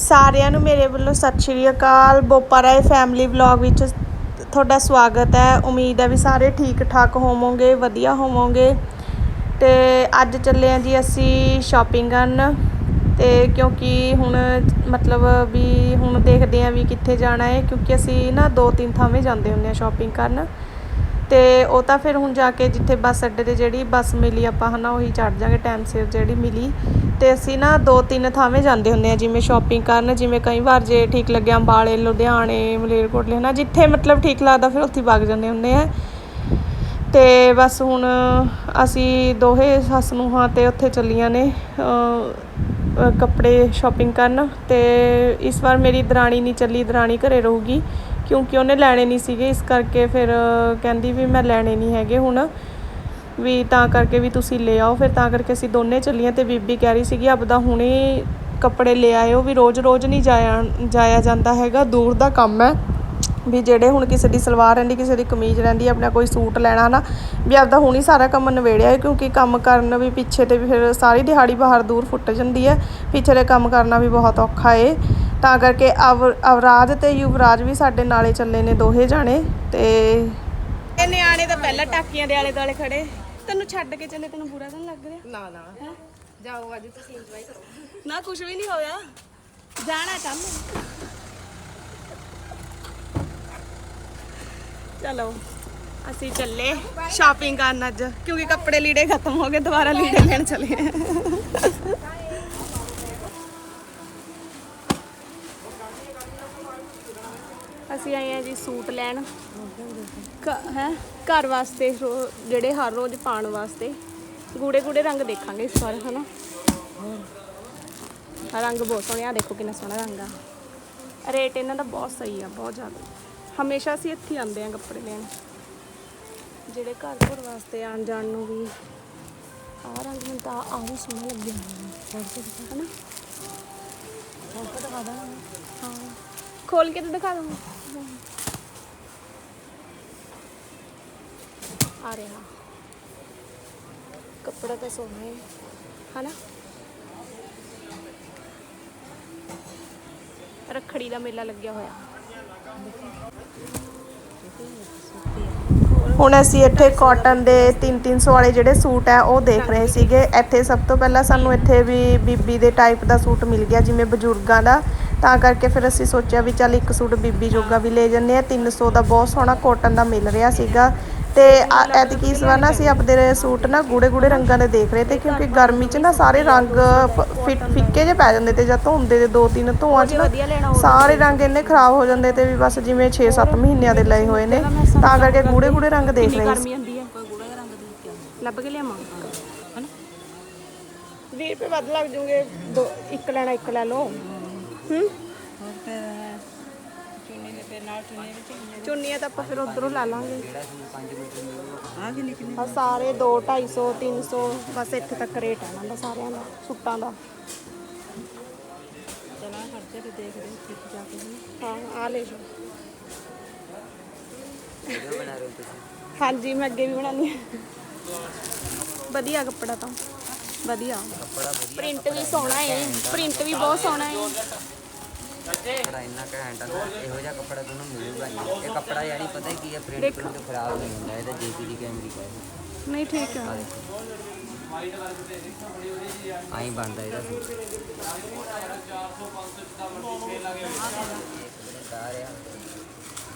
ਸਾਰਿਆਂ ਨੂੰ ਮੇਰੇ ਵੱਲੋਂ ਸਤਿ ਸ਼੍ਰੀ ਅਕਾਲ। ਬੋਪਾ ਰਾਏ ਫੈਮਿਲੀ ਵਲੌਗ ਵਿੱਚ ਤੁਹਾਡਾ ਸਵਾਗਤ ਹੈ। ਉਮੀਦ ਹੈ ਵੀ ਸਾਰੇ ਠੀਕ ਠਾਕ ਹੋਵੋਗੇ, ਵਧੀਆ ਹੋਵੋਗੇ। ਤੇ ਅੱਜ ਚੱਲੇ ਆ ਜੀ ਅਸੀਂ ਸ਼ਾਪਿੰਗ ਕਰਨ। ਤੇ ਕਿਉਂਕਿ ਹੁਣ ਮਤਲਬ ਵੀ ਹੁਣ ਦੇਖਦੇ ਆ ਵੀ ਕਿੱਥੇ ਜਾਣਾ ਹੈ, ਕਿਉਂਕਿ ਅਸੀਂ ਨਾ ਦੋ ਤਿੰਨ ਥਾਵੇਂ ਜਾਂਦੇ ਹੁੰਦੇ ਆ ਸ਼ਾਪਿੰਗ ਕਰਨ। ਤੇ ਉਹ ਤਾਂ ਫਿਰ ਹੁਣ ਜਾ ਕੇ ਜਿੱਥੇ ਬੱਸ ਅੱਡੇ ਤੇ ਜਿਹੜੀ ਬੱਸ ਮਿਲੀ, ਆਪਾਂ ਹਨਾ ਉਹੀ ਚੜ ਜਾਾਂਗੇ ਟਾਈਮ ਸਿਰ ਜਿਹੜੀ ਮਿਲੀ। ਤੇ ਅਸੀਂ ਨਾ ਦੋ ਤਿੰਨ ਥਾਵੇਂ ਜਾਂਦੇ ਹੁੰਦੇ ਆ ਜਿਵੇਂ ਸ਼ਾਪਿੰਗ ਕਰਨ, ਜਿਵੇਂ ਕਈ ਵਾਰ ਜੇ ਠੀਕ ਲੱਗਿਆ ਅੰਬਾਲੇ, ਲੁਧਿਆਣੇ, ਮਲੇਰਕੋਟਲੇ, ਹਨਾ, ਜਿੱਥੇ ਮਤਲਬ ਠੀਕ ਲੱਗਦਾ ਫਿਰ ਉੱਥੇ ਵਗ ਜਾਂਦੇ ਹੁੰਦੇ ਆ ਤੇ ਬਸ ਹੁਣ ਅਸੀਂ ਦੋਹੇ ਸੱਸ ਨੂੰ ਤੇ ਉੱਥੇ ਚੱਲੀਆਂ ਨੇ ਕੱਪੜੇ ਸ਼ਾਪਿੰਗ ਕਰਨ। ਤੇ ਇਸ ਵਾਰ ਮੇਰੀ ਦਰਾਣੀ ਨਹੀਂ ਚੱਲੀ, ਦਰਾਣੀ ਘਰੇ ਰਹੂਗੀ। ਕਿਉਂਕਿ ਉਹਨੇ ਲੈਣੇ ਨਹੀਂ ਸੀਗੇ, ਇਸ ਕਰਕੇ ਫਿਰ ਕਹਿੰਦੀ ਵੀ ਮੈਂ ਲੈਣੇ ਨਹੀਂ ਹੈਗੇ ਹੁਣ। ਵੀ ਤਾਂ ਕਰਕੇ ਵੀ ਤੁਸੀਂ ਲੈ ਆਓ, ਫਿਰ ਤਾਂ ਕਰਕੇ ਅਸੀਂ ਦੋਨੇ ਚੱਲੀਆਂ ਤੇ ਬੀਬੀ ਕਹਿ ਰਹੀ ਸੀਗੀ, ਆਪਦਾ ਹੁਣੇ ਕੱਪੜੇ ਲੈ ਆਇਓ, ਵੀ ਰੋਜ਼-ਰੋਜ਼ ਨਹੀਂ ਜਾਇਆ ਜਾਇਆ ਜਾਂਦਾ ਹੈਗਾ, ਦੂਰ ਦਾ ਕੰਮ ਹੈ। ਵੀ ਜਿਹੜੇ ਹੁਣ ਕਿਸੇ ਦੀ ਸਲਵਾਰ ਰਹਿੰਦੀ, ਕਿਸੇ ਦੀ ਕਮੀਜ਼ ਰਹਿੰਦੀ, ਆਪਣਾ ਕੋਈ ਸੂਟ ਲੈਣਾ ਨਾ ਵੀ ਆਪਦਾ ਹੁਣ ਹੀ ਸਾਰਾ ਕੰਮ ਨਵੇੜਿਆ ਹੈ, ਕਿਉਂਕਿ ਕੰਮ ਕਰਨ ਵੀ ਪਿੱਛੇ ਤੇ ਵੀ ਫਿਰ ਸਾਰੀ ਦਿਹਾੜੀ ਬਾਹਰ ਦੂਰ ਫੁੱਟ ਜਾਂਦੀ ਹੈ। ਪਿੱਛੇ ਦੇ ਕੰਮ ਕਰਨਾ ਵੀ ਬਹੁਤ ਔਖਾ ਏ। ਤਾਂ ਕਰਕੇ ਅਵ ਅਵਰਾਜ ਤੇ ਯੁਵਰਾਜ ਵੀ ਸਾਡੇ ਨਾਲੇ ਚੱਲੇ ਨੇ ਦੋਹੇ ਜਾਣੇ ਤੇ ਇਹ ਨਿਆਣੇ ਤਾਂ ਪਹਿਲਾਂ ਟਾਕੀਆਂ ਦੇ ਆਲੇ ਦੁਆਲੇ ਖੜੇ। ਤੈਨੂੰ ਛੱਡ ਕੇ ਚੱਲੇ ਤੈਨੂੰ ਬੁਰਾ ਤਾਂ ਨੀ ਲੱਗ ਰਿਹਾ? ਨਾ ਨਾ। ਜਾਓ ਅੱਜ ਤੁਸੀਂ ਇੰਜੋਏ ਕਰੋ। ਨਾ ਕੁਝ ਵੀ ਨਹੀਂ ਹੋਇਆ। ਜਾਣਾ ਚਾਹੁੰਦੇ ਚਲੋ ਅਸੀਂ ਚੱਲੇ ਸ਼ਾਪਿੰਗ ਕਰਨ ਅੱਜ ਕਿਉਂਕਿ ਕੱਪੜੇ ਲੀੜੇ ਖਤਮ ਹੋ ਗਏ ਦੁਬਾਰਾ ਲੀੜੇ ਲੈਣ ਚਲੇ। ਅਸੀਂ ਆਏ ਆ ਜੀ ਸੂਟ ਲੈਣ। ਹੈ? ਘਰ ਵਾਸਤੇ ਜਿਹੜੇ ਹਰ ਰੋਜ਼ ਪਾਉਣ ਵਾਸਤੇ। ਗੂੜੇ ਗੂੜੇ ਰੰਗ ਦੇਖਾਂਗੇ ਇਸ ਵਾਰ ਹਨਾ? ਆਹ ਰੰਗ ਬਹੁਤ ਸੋਹਣੇ ਆ ਦੇਖੋ ਕਿੰਨਾ ਸੋਹਣਾ ਰੰਗ ਆ। ਰੇਟ ਇਹਨਾਂ ਦਾ ਬਹੁਤ ਸਹੀ ਆ ਬਹੁਤ ਜ਼ਿਆਦਾ। ਹਮੇਸ਼ਾ ਅਸੀਂ ਇੱਥੇ ਆਉਂਦੇ ਆ ਕੱਪੜੇ ਲੈਣ। ਜਿਹੜੇ ਘਰ ਘਰ ਵਾਸਤੇ ਆਉਣ ਜਾਣ ਨੂੰ ਵੀ। ਆਹ ਰੰਗ ਮੈਨੂੰ ਤਾਂ ਆਹ ਵੀ ਸੋਹਣਾ ਲੱਗਿਆ। ਹਨਾ? ਹਾਂ। ਖੋਲ ਕੇ ਤਾਂ ਦਿਖਾ ਦਵਾਂ ਆ ਰਿਹਾ ਕੱਪੜਾ ਤਾਂ ਸੋਹਣਾ ਹੈ ਹਨਾ ਰੱਖੜੀ ਦਾ ਮੇਲਾ ਲੱਗਿਆ ਹੋਇਆ ਹੁਣ ਅਸੀਂ ਇੱਥੇ ਕਾਟਨ ਦੇ 3-300 ਵਾਲੇ ਜਿਹੜੇ ਸੂਟ ਆ, ਉਹ ਦੇਖ ਰਹੇ ਸੀਗੇ। ਇੱਥੇ ਸਭ ਤੋਂ ਪਹਿਲਾਂ ਸਾਨੂੰ ਇੱਥੇ ਵੀ ਬੀਬੀ ਦੇ ਟਾਈਪ ਦਾ ਸੂਟ ਮਿਲ ਗਿਆ, ਜਿਵੇਂ ਬਜ਼ੁਰਗਾਂ ਦਾ। ਤਾਂ ਕਰਕੇ ਫਿਰ ਅਸੀਂ ਸੋਚਿਆ ਵੀ ਚੱਲ ਇੱਕ ਸੂਟ ਬੀਬੀ ਜੋਗਾ ਵੀ ਲੈ ਜੰਨੇ ਆ। 300 ਦਾ ਬਹੁਤ ਸੋਹਣਾ ਕਾਟਨ ਦਾ ਮਿਲ ਰਿਹਾ ਸੀਗਾ। ਤੇ ਐਤਕੀ ਇਸ ਵਾਰ ਨਾ ਅਸੀਂ ਆਪਦੇ ਸੂਟ ਨਾ ਗੂੜੇ ਗੂੜੇ ਰੰਗਾਂ ਦੇ ਦੇਖ ਰਹੇ ਤੇ ਕਿਉਂਕਿ ਗਰਮੀ 'ਚ ਨਾ ਸਾਰੇ ਰੰਗ ਫ- ਫਿ- ਫਿੱਕੇ ਜਿਹੇ ਪੈ ਜਾਂਦੇ ਤੇ ਜਾਂ ਧੋਂਦੇ ਦੇ ਦੋ ਤਿੰਨ ਧੋਆਂ 'ਚ ਨਾ ਸਾਰੇ ਰੰਗ ਇੰਨੇ ਖਰਾਬ ਹੋ ਜਾਂਦੇ ਤੇ ਵੀ ਬਸ ਜਿਵੇਂ 6-7 ਮਹੀਨਿਆਂ ਦੇ ਲਏ ਹੋਏ ਨੇ ਤਾਂ ਕਰਕੇ ਗੂੜੇ ਗੂੜੇ ਰੰਗ ਦੇਖ ਰਹੇ ਸੀ। ਆਂਦੀ ਹੈ ਕੋਈ ਗੂੜਾ ਰੰਗ ਦੀ ਕਿਉਂ ਲੱਭ ਕੇ ਲਿਆਵਾਂ? ਹਨਾ? 20 ਰੁਪਏ ਵੱਧ ਲੱਗ ਜੂਗੇ ਇੱਕ ਲੈਣਾ ਇੱਕ ਲੈ ਲਓ। ਹੂੰ। ਹੋਰ ਫਿਰ ਚੁੰਨੀ ਦੇ ਫਿਰ ਨਾਲ ਚੁੰਨੀ ਵਿੱਚ ਚੁੰਨੀਆਂ ਤਾਂ ਆਪਾਂ ਫਿਰ ਉਧਰੋਂ ਲੈ ਲਾਂਗੇ। ਆ ਕਿੰਨੇ ਕਿੰਨੇ ਆ ਸਾਰੇ 2 250 300 ਬਸ ਇੱਥੇ ਤੱਕ ਰੇਟ ਹੈ ਇਹਨਾਂ ਦਾ ਸਾਰਿਆਂ ਦਾ ਸੂਟਾਂ ਦਾ। ਚਲਾ ਖਰਚੇ ਤੇ ਦੇਖਦੇ ਹਾਂ ਠੀਕ ਜਾ ਕੇ ਹਨਾ। ਹਾਂ ਆ ਲੈ ਜਾਓ। ਹਾਂਜੀ ਮੈਂ ਅੱਗੇ ਵੀ ਬਣਾਉਂਦੀ ਹਾਂ ਵਧੀਆ ਕੱਪੜਾ ਤਾਂ। ਵਧੀਆ। ਪ੍ਰਿੰਟ ਵੀ ਸੋਹਣਾ ਹੈ ਪ੍ਰਿੰਟ ਵੀ ਬਹੁਤ ਸੋਹਣਾ ਹੈ ਕੱਪੜਾ ਇੰਨਾ ਘੈਂਟ ਆ ਨਾ ਇਹੋ ਜਿਹਾ ਕੱਪੜਾ ਤੁਹਾਨੂੰ ਮਿਲੂਗਾ ਨਹੀਂ ਇਹ ਕੱਪੜਾ ਯਾਨੀ ਪਤਾ ਕੀ ਹੈ ਪ੍ਰਿੰਟ ਪ੍ਰਿੰਟ ਖਰਾਬ ਨਹੀਂ ਹੁੰਦਾ ਇਹਦਾ ਜੇਪੀ ਦੀ ਕੈਮਰੀ ਕਾ ਨਹੀਂ ਠੀਕ ਹੈ ਆਈ ਬਣਦਾ ਇਹਦਾ ਸੂਟ। ਕਾਰ ਆ।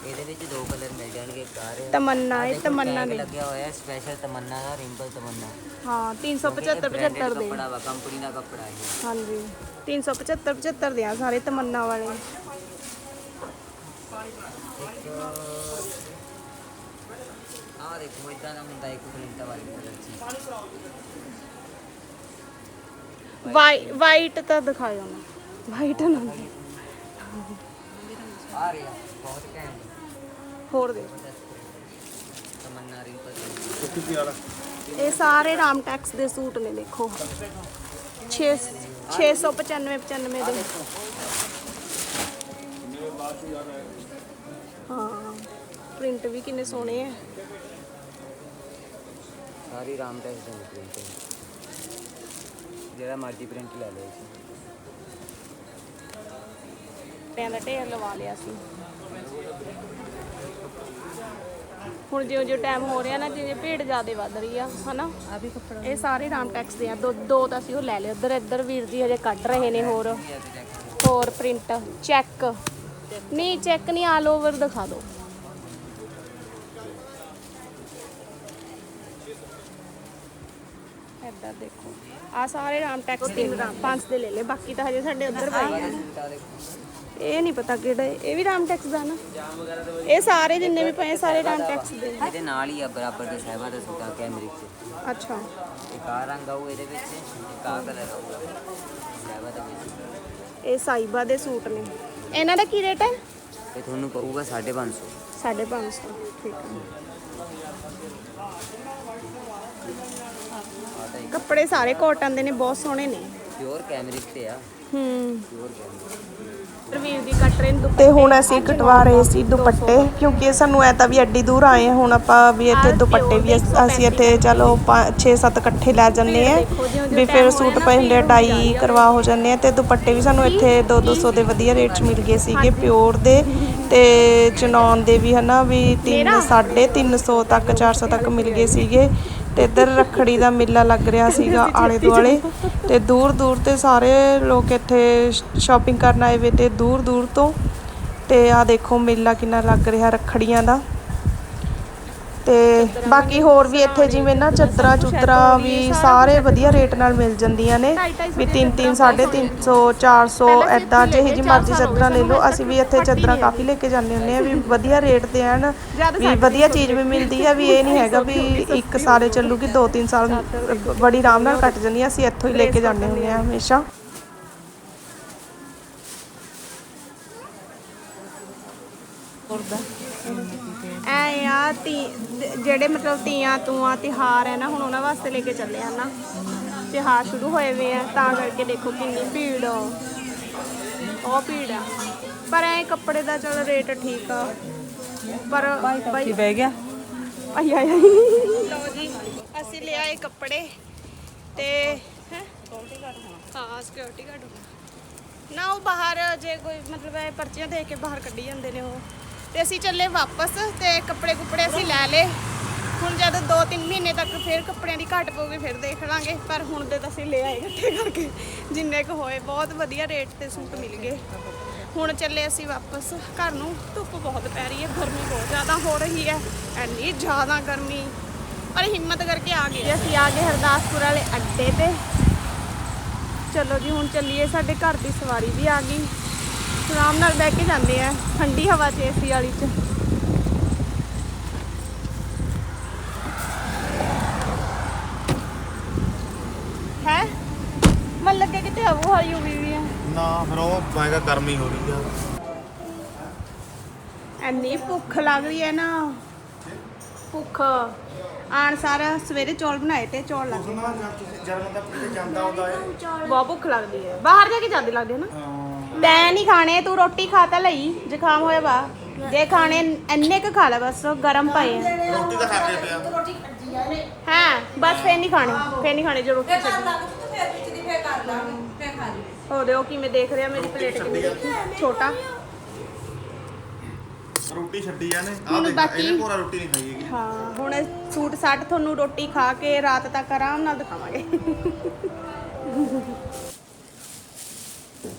ਇਹਦੇ ਵਿੱਚ ਦੋ ਕਲਰ ਮਿਲ ਜਾਣਗੇ ਕਾਰ ਆ। ਤਮੰਨਾ ਇਹ ਤਮੰਨਾ ਦੇ ਲੱਗਿਆ ਹੋਇਆ ਸਪੈਸ਼ਲ ਤਮੰਨਾ ਦਾ ਰਿੰਪਲ ਤਮੰਨਾ। ਹਾਂ 375 branded 75 ਦੇ। ਕੱਪੜਾ ਵਾ ਕੰਪਨੀ ਦਾ ਕੱਪੜਾ ਹੈ ਹਾਂਜੀ। 375 75 ਦੇ ਆ ਸਾਰੇ ਤਮੰਨਾ ਵਾਲੇ। ਆਹ ਦੇਖੋ ਇਦਾਂ ਦਾ ਹੁੰਦਾ ਇੱਕ ਪ੍ਰਿੰਟ ਵਾਲੀ ਕਲਰ ਚੀਜ਼ ਵਾਈ ਵਾਈਟ ਤਾਂ ਦਿਖਾਇਓ ਨਾ। ਵਾਈਟ ਨਾ ਆ ਰਿਹਾ ਬਹੁਤ ਘੈਂਟ। ਹੋਰ ਦੇ। ਤਮੰਨਾ ਰਿੰਪਲ ਇਹ ਸਾਰੇ ਰਾਮ ਟੈਕਸ ਦੇ ਸੂਟ ਨੇ ਦੇਖੋ। 6 695 95 ਦੇ। ਹਾਂ ਪ੍ਰਿੰਟ ਵੀ ਕਿੰਨੇ ਸੋਹਣੇ ਆ। ਸਾਰੀ ਰਾਮ ਟੈਕਸ ਦੇ ਪ੍ਰਿੰਟ ਜਿਹੜਾ ਮਰਜ਼ੀ ਪ੍ਰਿੰਟ ਲੈ ਲਓ ਦੁਪੱਟਿਆਂ ਦਾ ਢੇਰ ਲਵਾ ਲਿਆ ਸੀ। ਹੁਣ ਜਿਉਂ ਜਿਉਂ ਟਾਈਮ ਹੋ ਰਿਹਾ ਨਾ, ਜਿਵੇਂ ਭੀੜ ਜ਼ਿਆਦਾ ਵੱਧ ਰਹੀ ਆ, ਹਨਾ? ਆ ਵੀ ਕੱਪੜਾ ਇਹ ਸਾਰੇ ਰਾਮਟੈਕਸ ਦੇ ਆ। ਦੋ ਦੋ ਤਾਂ ਅਸੀਂ ਉਹ ਲੈ ਲਏ। ਉਧਰ, ਇੱਧਰ ਵੀਰ ਜੀ ਹਜੇ ਕੱਢ ਰਹੇ ਨੇ ਹੋਰ। ਹੋਰ ਪ੍ਰਿੰਟ ਚੈੱਕ ਨਹੀਂ ਚੈੱਕ ਨਹੀਂ ਆਲ ਓਵਰ ਦਿਖਾ ਦਿਓ। ਇੱਧਰ ਦੇਖੋ। ਆ ਸਾਰੇ ਰਾਮਟੈਕਸ ਦੇ ਪੰਜ ਦੇ ਲੈ ਲਏ। ਬਾਕੀ ਤਾਂ ਹਜੇ ਸਾਡੇ ਉੱਧਰ ਪਏ ਆ। ਇਹ ਨਹੀਂ ਪਤਾ ਕਿਹੜਾ ਹੈ। ਇਹ ਵੀ ਰਾਮਟੈਕਸ ਦਾ ਨਾ। ਇਹ ਸਾਰੇ ਜਿੰਨੇ ਵੀ ਪਏ ਸਾਰੇ ਰਾਮਟੈਕਸ ਦੇ। ਨੇ। ਇਹਦੇ ਨਾਲ ਹੀ ਆ ਬਰਾਬਰ ਦੇ ਸਹਿਬਾ ਦਾ ਸੂਟ ਆ ਕੈਮਰਿਕ ਚ। ਅੱਛਾ। ਇੱਕ ਆ ਰੰਗ ਆਊ ਇਹਦੇ ਵਿੱਚ ਇੱਕ ਆ ਕਲਰ ਆਊਗਾ ਸਹਿਬਾ ਦੇ ਵਿੱਚ। ਇਹ ਸਾਈਬਾ ਦੇ ਸੂਟ ਨੇ। ਇਹਨਾਂ ਦਾ ਕੀ ਰੇਟ ਹੈ? ਇਹ ਤੁਹਾਨੂੰ ਪਊਗਾ 550 550 ਠੀਕ ਹੈ। ਆ ਤਾਂ ਕੱਪੜੇ ਸਾਰੇ ਕਾਟਨ ਦੇ ਨੇ ਬਹੁਤ ਸੋਹਣੇ ਨੇ। ਪਿਓਰ ਕੈਮਰਿਕ ਤੇ ਆ। ਹੂੰ। ਪਿਓਰ ਕੈਮਰਿਕ ਰਵੀਰ ਦੀ ਕੱਟ ਰਹੇ ਨੇ ਤੇ ਹੁਣ ਅਸੀਂ ਕਟਵਾ ਰਹੇ ਸੀ ਦੁਪੱਟੇ ਕਿਉਂਕਿ ਸਾਨੂੰ ਐ ਤਾਂ ਵੀ ਐਡੀ ਦੂਰ ਆਏ ਹਾਂ ਹੁਣ ਆਪਾਂ ਵੀ ਇੱਥੇ ਦੁਪੱਟੇ ਵੀ ਅਸ- ਅਸੀਂ ਇੱਥੇ ਚਲੋ 6-7 ਇਕੱਠੇ ਲੈ ਜੰਨੇ ਆ ਵੀ ਫਿਰ ਸੂਟ ਪਏ ਹੁੰਦੇ ਆ, ਡਾਈ ਕਰਵਾ ਹੋ ਜਾਂਦੇ ਆ ਤੇ ਦੁਪੱਟੇ ਵੀ ਸਾਨੂੰ ਇੱਥੇ 2-200 ਦੇ ਵਧੀਆ ਰੇਟ 'ਚ ਮਿਲ ਗਏ ਸੀਗੇ ਪਿਓਰ ਦੇ ਤੇ ਚਨੌਨ ਦੇ ਵੀ ਹਨਾ ਵੀ 3 350 ਤੱਕ 400 ਤੱਕ ਮਿਲ ਗਏ ਸੀਗੇ। ਤੇ ਇੱਧਰ ਰੱਖੜੀ ਦਾ ਮੇਲਾ ਲੱਗ ਰਿਹਾ ਸੀਗਾ ਆਲੇ ਦੁਆਲੇ ਤੇ ਦੂਰ ਦੂਰ ਤੇ ਸਾਰੇ ਲੋਕ ਇੱਥੇ ਸ਼ਾਪਿੰਗ ਕਰਨ ਆਏ ਵੇ ਤੇ ਦੂਰ ਦੂਰ ਤੋਂ ਤੇ ਆ ਦੇਖੋ ਮੇਲਾ ਕਿੰਨਾ ਲੱਗ ਰਿਹਾ ਰੱਖੜੀਆਂ ਦਾ। ਤੇ ਬਾਕੀ ਹੋਰ ਵੀ ਇੱਥੇ ਜਿਵੇਂ ਨਾ ਚੱਦਰਾਂ ਚੁੱਦਰਾਂ ਵੀ ਸਾਰੇ ਵਧੀਆ ਰੇਟ ਨਾਲ ਮਿਲ ਜਾਂਦੀਆਂ ਨੇ। ਵੀ 3 3 350 400 ਐਦਾਂ ਜਿਹੇ ਜੀ ਮਰਜ਼ੀ ਚੱਦਰਾਂ ਲੈ ਲਓ। ਅਸੀਂ ਵੀ ਇੱਥੇ ਚੱਦਰਾਂ ਕਾਫੀ ਲੈ ਕੇ ਜਾਂਦੇ ਹੁੰਦੇ ਆ ਵੀ ਵਧੀਆ ਰੇਟ ਤੇ ਹਨ ਵੀ ਵਧੀਆ ਚੀਜ਼ ਵੀ ਮਿਲਦੀ ਹੈ ਵੀ ਇਹ ਨਹੀਂ ਹੈਗਾ ਵੀ ਇੱਕ ਸਾਲੇ ਚੱਲੂਗੀ 2 3 ਸਾਲ ਬੜੀ ਆਰਾਮ ਨਾਲ ਕੱਟ ਜਾਂਦੀ ਆ ਅਸੀਂ ਇੱਥੋਂ ਹੀ ਲੈ ਕੇ ਜਾਂਦੇ ਹੁੰਦੇ ਆ ਹਮੇਸ਼ਾ ਐ ਆ ਤੀ ਜਿਹੜੇ ਮਤਲਬ ਤੀਆਂ ਤੂਆਂ ਤਿਹਾਰ ਹੈ ਨਾ ਹੁਣ ਉਹਨਾਂ ਵਾਸਤੇ ਲੈ ਕੇ ਚੱਲੇ ਆ ਨਾ। ਤਿਹਾਰ ਸ਼ੁਰੂ ਹੋਏ ਵੇ ਆ ਤਾਂ ਕਰਕੇ ਦੇਖੋ ਕਿੰਨੀ ਭੀੜ ਆ। ਉਹ ਭੀੜ ਆ। ਪਰ ਐ ਕੱਪੜੇ ਦਾ ਚਲ ਰੇਟ ਠੀਕ ਆ। ਪਰ ਬਾਈ ਬਹਿ ਗਿਆ। ਆਈ ਆਈ ਲਓ ਜੀ ਅਸੀਂ ਲਿਆਏ ਕੱਪੜੇ ਤੇ ਹੈ? ਹਾਂ ਸਿਕਿਉਰਿਟੀ ਗਾਰਡ ਹੋਣਾ। ਨਾ ਉਹ ਬਾਹਰ ਜੇ ਕੋਈ ਮਤਲਬ ਇਹ ਪਰਚੀਆਂ ਦੇ ਕੇ ਬਾਹਰ ਕੱਢੀ ਜਾਂਦੇ ਨੇ ਉਹ। ਤੇ ਅਸੀਂ ਚੱਲੇ ਵਾਪਸ ਤੇ ਕੱਪੜੇ ਕੁਪੜੇ ਅਸੀਂ ਲੈ ਲਏ। ਹੁਣ ਜਦ 2-3 ਮਹੀਨੇ ਤੱਕ ਫਿਰ ਕੱਪੜਿਆਂ ਦੀ ਘਾਟ ਪਊਗੀ, ਫਿਰ ਦੇਖ ਲਾਂਗੇ। ਪਰ ਹੁਣ ਦੇ ਤਾਂ ਅਸੀਂ ਲੈ ਆਏ ਇਕੱਠੇ ਕਰਕੇ। ਜਿੰਨੇ ਕੁ ਹੋਏ, ਬਹੁਤ ਵਧੀਆ ਰੇਟ ਤੇ ਸੂਟ ਮਿਲ ਗਏ। ਹੁਣ ਚੱਲੇ ਅਸੀਂ ਵਾਪਸ। ਘਰ ਨੂੰ ਧੁੱਪ ਬਹੁਤ ਪੈ ਰਹੀ ਹੈ, ਗਰਮੀ ਬਹੁਤ ਜ਼ਿਆਦਾ ਹੋ ਰਹੀ ਹੈ। ਐਨੀ ਜ਼ਿਆਦਾ ਗਰਮੀ। ਪਰ ਹਿੰਮਤ ਕਰਕੇ ਆ ਗਏ। ਅਸੀਂ ਆ ਗਏ ਹਰਦਾਸਪੁਰ ਵਾਲੇ ਅੱਡੇ ਤੇ। ਚਲੋ ਜੀ, ਹੁਣ ਚੱਲੀਏ, ਸਾਡੇ ਘਰ ਦੀ ਸਵਾਰੀ ਵੀ ਆ ਗਈ। ਆਰਾਮ ਨਾਲ ਬਹਿ ਕੇ ਜਾਂਦੇ ਆ ਠੰਡੀ ਹਵਾ 'ਚ ਏਸੀ ਵਾਲੀ 'ਚ। ਹੈ? ਮਨ ਲੱਗੇ ਕਿਤੇ ਹਵਾ ਹਾਈ ਹੋਈ ਵੀ ਹੈ ਨਾ ਫਿਰ ਉਹ ਮੈਂ ਕਿਹਾ ਗਰਮੀ ਹੋ ਰਹੀ ਆ। ਐਨੀ ਭੁੱਖ ਲੱਗ ਰਹੀ ਹੈ ਨਾ। ਭੁੱਖ। ਆਣ ਸਾਰਾ ਸਵੇਰੇ ਚੌਲ ਬਣਾਏ ਤੇ ਚੌਲ ਲੱਗ ਜਦ ਜਦ ਜਾਂਦਾ ਹੁੰਦਾ ਹੈ ਬਹੁਤ ਭੁੱਖ ਲੱਗਦੀ ਹੈ ਬਾਹਰ ਜਾ ਕੇ ਜ਼ਿਆਦਾ ਲੱਗਦੀ ਹੈ ਨਾ। ਤੈਂ ਨਹੀਂ ਖਾਣੇ ਤੂੰ ਰੋਟੀ ਖਾ ਤਾਂ ਲਈ ਜ਼ੁਕਾਮ ਹੋਇਆ ਵਾ। ਜੇ ਖਾਣੇ ਇੰਨੇ ਕੁ ਖਾ ਲੈ ਬਸ ਉਹ ਗਰਮ ਪਏ ਆ। ਰੋਟੀ ਤਾਂ ਖਾਂਦੇ ਪਿਆ ਹਾਂ ਬਸ ਫੇਰ ਨਹੀਂ ਖਾਣੇ ਫੇਰ ਨਹੀਂ ਖਾਣੇ ਜੋ ਰੋਟੀ ਛੱਡੀ। ਹੋ ਦਿਓ ਕਿਵੇਂ ਦੇਖ ਰਿਹਾ ਮੇਰੀ ਪਲੇਟ ਕਿੰਨੀ ਛੋਟਾ। ਰੋਟੀ ਛੱਡੀ ਆ ਨੇ ਆ ਹੁਣ ਦੇਖ ਬਾਕੀ- ਇਹਨੇ ਪੂਰਾ ਰੋਟੀ ਨਹੀਂ ਖਾਈ ਹੈਗੀ। ਹਾਂ ਹੁਣ ਸੂਟ ਸਾਟ ਤੁਹਾਨੂੰ ਰੋਟੀ ਖਾ ਕੇ ਰਾਤ ਤੱਕ ਆਰਾਮ ਨਾਲ ਦਿਖਾਵਾਂਗੇ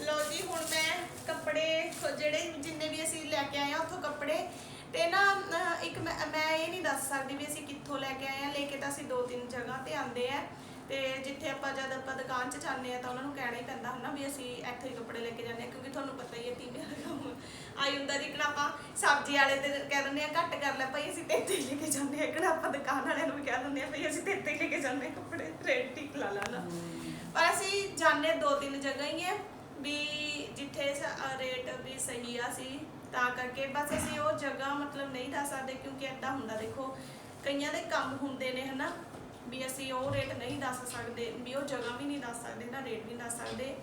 ਲੋ ਜੀ ਹੁਣ ਮੈਂ ਕੱਪੜੇ ਖੋ- ਜਿਹੜੇ ਜਿੰਨੇ ਵੀ ਅਸੀਂ ਲੈ ਕੇ ਆਏ ਆ ਉੱਥੋਂ ਕੱਪੜੇ ਤੇ ਨਾ ਇੱਕ ਮੈਂ ਇਹ ਨਹੀਂ ਦੱਸ ਸਕਦੀ ਵੀ ਅਸੀਂ ਕਿੱਥੋਂ ਲੈ ਕੇ ਆਏ ਆ ਲੈ ਕੇ ਤਾਂ ਅਸੀਂ ਦੋ ਤਿੰਨ ਜਗ੍ਹਾ ਤੇ ਆਂਦੇ ਆ ਤੇ ਜਿੱਥੇ ਆਪਾਂ ਜਦ ਆਪਾਂ ਦੁਕਾਨ 'ਚ ਜਾਂਦੇ ਆ ਤਾਂ ਉਹਨਾਂ ਨੂੰ ਕਹਿਣਾ ਹੀ ਪੈਂਦਾ ਹਨਾ ਵੀ ਅਸੀਂ ਇੱਥੋਂ ਹੀ ਕੱਪੜੇ ਲੈ ਕੇ ਜਾਂਦੇ ਆ ਕਿਉਂਕਿ ਤੁਹਾਨੂੰ ਪਤਾ ਹੀ ਹੈ ਤੀਵੀਂ ਦਾ ਕੰਮ ਆਈ ਹੁੰਦਾ ਜੀ ਕਿਹੜਾ ਆਪਾਂ ਸਬਜ਼ੀ ਵਾਲੇ ਤੇ ਕਹਿ ਦਿੰਦੇ ਆ ਘੱਟ ਕਰ ਲੈ ਭਾਈ ਅਸੀਂ ਤੇਤੇ ਹੀ ਲੈ ਕੇ ਜਾਂਦੇ ਆ ਕਿਹੜਾ ਆਪਾਂ ਦੁਕਾਨ ਵਾਲਿਆਂ ਨੂੰ ਵੀ ਕਹਿ ਦਿੰਦੇ ਆ ਭਾਈ ਅਸੀਂ ਤੇਤੇ ਹੀ ਲੈ ਕੇ ਜਾਂਦੇ ਆ ਕੱਪੜੇ ਰੇਟ ਠੀਕ ਲਾ ਲਾ ਨਾ ਪਰ ਅਸੀਂ ਜਾਣੇ ਦੋ ਤਿੰਨ ਜਗ੍ਹਾ ਹੀ ਹੈ ਵੀ ਜਿੱਥੇ ਰੇਟ ਵੀ ਸਹੀ ਆ ਸੀ, ਤਾਂ ਕਰਕੇ ਬਸ ਅਸੀਂ ਉਹ ਜਗ੍ਹਾ ਮਤਲਬ ਨਹੀਂ ਦੱਸ ਸਕਦੇ ਕਿਉਂਕਿ ਏਦਾਂ ਹੁੰਦਾ, ਦੇਖੋ, ਕਈਆਂ ਦੇ ਕੰਮ ਹੁੰਦੇ ਨੇ, ਹਨਾ, ਵੀ ਅਸੀਂ ਉਹ ਰੇਟ ਨਹੀਂ ਦੱਸ ਸਕਦੇ, ਵੀ ਉਹ ਜਗ੍ਹਾ ਵੀ ਨਹੀਂ ਦੱਸ ਸਕਦੇ, ਨਾ ਰੇਟ ਵੀ ਨਹੀਂ ਦੱਸ ਸਕਦੇ।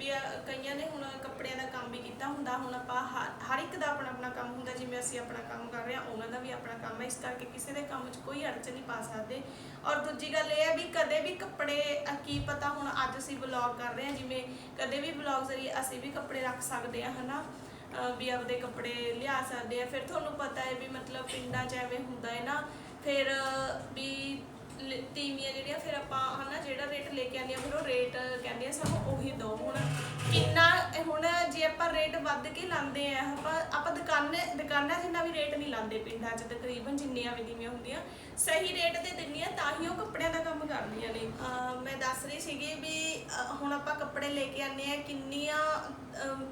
ਵੀ ਕਈਆਂ ਨੇ ਹੁਣ ਕੱਪੜਿਆਂ ਦਾ ਕੰਮ ਵੀ ਕੀਤਾ ਹੁੰਦਾ ਹੁਣ ਆਪਾਂ ਹ- ਹਰ ਇੱਕ ਦਾ ਆਪਣਾ ਆਪਣਾ ਕੰਮ ਹੁੰਦਾ ਜਿਵੇਂ ਅਸੀਂ ਆਪਣਾ ਕੰਮ ਕਰ ਰਹੇ ਹਾਂ ਉਹਨਾਂ ਦਾ ਵੀ ਆਪਣਾ ਕੰਮ ਹੈ ਇਸ ਕਰਕੇ ਕਿਸੇ ਦੇ ਕੰਮ 'ਚ ਕੋਈ ਅੜਚਨ ਨਹੀਂ ਪਾ ਸਕਦੇ। ਔਰ ਦੂਜੀ ਗੱਲ ਇਹ ਹੈ ਵੀ ਕਦੇ ਵੀ ਕੱਪੜੇ ਕੀ ਪਤਾ ਹੁਣ ਅੱਜ ਅਸੀਂ ਵਲੌਗ ਕਰ ਰਹੇ ਹਾਂ ਜਿਵੇਂ ਕਦੇ ਵੀ ਵਲੌਗ ਜ਼ਰੀਏ ਅਸੀਂ ਵੀ ਕੱਪੜੇ ਰੱਖ ਸਕਦੇ ਹਾਂ ਹਨਾ? ਅ, ਵੀ ਆਪਦੇ ਕੱਪੜੇ ਲਿਆ ਸਕਦੇ ਆ ਫਿਰ ਤੁਹਾਨੂੰ ਪਤਾ ਹੈ ਵੀ ਮਤਲਬ ਪਿੰਡਾਂ 'ਚ ਐਵੇਂ ਹੁੰਦਾ ਹੈ ਨਾ ਫਿਰ ਵੀ ਲ- ਤੀਵੀਆਂ ਜਿਹੜੀਆਂ ਫਿਰ ਆਪਾਂ ਹਨਾ ਜਿਹੜਾ ਰੇਟ ਲੈ ਕੇ ਆਉਂਦੀਆਂ ਫਿਰ ਉਹ ਰੇਟ ਕਹਿੰਦੇ ਆ ਸਾਨੂੰ ਉਹੀ ਦਿਓ ਹੁਣ ਕਿੰਨਾ ਇਹ ਹੁਣ ਜੇ ਆਪਾਂ ਰੇਟ ਵੱਧ ਕੇ ਲਾਉਂਦੇ ਆ ਆਪਾਂ ਆਪਾਂ ਦੁਕਾਨੇ, ਦੁਕਾਨਾਂ ਜਿੰਨਾ ਵੀ ਰੇਟ ਨਹੀਂ ਲਾਉਂਦੇ ਪਿੰਡਾਂ 'ਚ, ਤਕਰੀਬਨ ਜਿੰਨੀਆਂ ਵੀ ਤੀਵੀਆਂ ਹੁੰਦੀਆਂ, ਸਹੀ ਰੇਟ ਤੇ ਦਿੰਦੀਆਂ ਤਾਂ ਹੀ ਉਹ ਕੱਪੜਿਆਂ ਦਾ ਕੰਮ ਕਰਦੀਆਂ ਨੇ। ਅਹ ਮੈਂ ਦੱਸ ਰਹੀ ਸੀਗੀ ਵੀ, ਅਹ ਹੁਣ ਆਪਾਂ ਕੱਪੜੇ ਲੈ ਕੇ ਆਨੇ ਆ ਕਿੰਨੀਆਂ